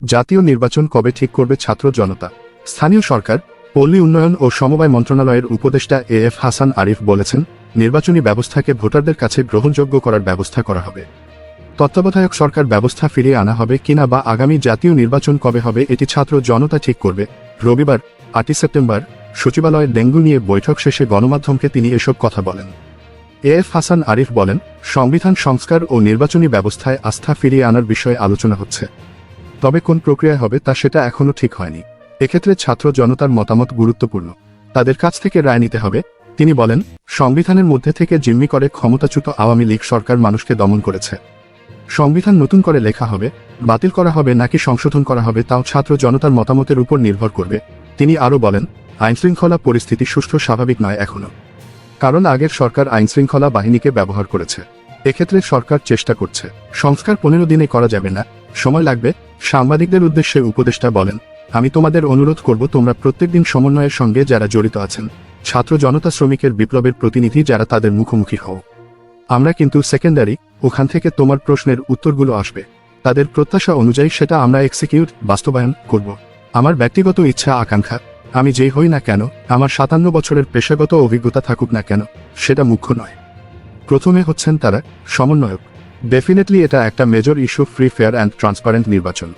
জাতীয় নির্বাচন কবে ঠিক করবে ছাত্র জনতা? স্থানীয় সরকার, পল্লী উন্নয়ন ও সমবায় মন্ত্রণালয়ের উপদেষ্টা এ এফ হাসান আরিফ বলেছেন, নির্বাচনী ব্যবস্থাকে ভোটারদের কাছে গ্রহণযোগ্য করার ব্যবস্থা করা হবে। তত্ত্বাবধায়ক সরকার ব্যবস্থা ফিরিয়ে আনা হবে কিনা বা আগামী জাতীয় নির্বাচন কবে হবে এটি ছাত্র জনতা ঠিক করবে। রবিবার, আটই সেপ্টেম্বর সচিবালয়ে ডেঙ্গু নিয়ে বৈঠক শেষে গণমাধ্যমকে তিনি এসব কথা বলেন। এ এফ হাসান আরিফ বলেন, সংবিধান সংস্কার ও নির্বাচনী ব্যবস্থায় আস্থা ফিরিয়ে আনার বিষয়ে আলোচনা হচ্ছে। তবে কোন প্রক্রিয়া হবে তা সেটা এখনও ঠিক হয়নি। এক্ষেত্রে ছাত্র জনতার মতামত গুরুত্বপূর্ণ। তাদের কাছ থেকে রায় নিতে হবে। তিনি বলেন, সংবিধানের মধ্যে থেকে জিম্মি করে ক্ষমতাচ্যুত আওয়ামী লীগ সরকার মানুষকে দমন করেছে। সংবিধান নতুন করে লেখা হবে, বাতিল করা হবে নাকি সংশোধন করা হবে তাও ছাত্র জনতার মতামতের উপর নির্ভর করবে। তিনি আরও বলেন, আইনশৃঙ্খলা পরিস্থিতি সুষ্ঠু স্বাভাবিক নয় এখনও। কারণ আগের সরকার আইনশৃঙ্খলা বাহিনীকে ব্যবহার করেছে। এক্ষেত্রে সরকার চেষ্টা করছে। সংস্কার পনেরো দিনে করা যাবে না। সময় লাগবে। সাংবাদিকদের উদ্দেশ্যে উপদেষ্টা বলেন, আমি তোমাদের অনুরোধ করব তোমরা প্রত্যেকদিন সমন্বয়ের সঙ্গে যারা জড়িত আছেন, ছাত্র জনতা শ্রমিকের বিপ্লবের প্রতিনিধি যারা তাদের মুখোমুখি হও। আমরা কিন্তু সেকেন্ডারি ওখান থেকে তোমার প্রশ্নের উত্তরগুলো আসবে। তাদের প্রত্যাশা অনুযায়ী সেটা আমরা এক্সিকিউট বাস্তবায়ন করব। আমার ব্যক্তিগত ইচ্ছা, আকাঙ্ক্ষা, আমি যেই হই না কেন, আমার সাতান্ন বছরের পেশাগত অভিজ্ঞতা থাকুক না কেন, সেটা মুখ্য নয়। প্রথমে হচ্ছেন তারা সমন্বয়ক। ডেফিনেটলি এটা একটা major issue free fair and transparent নির্বাচন।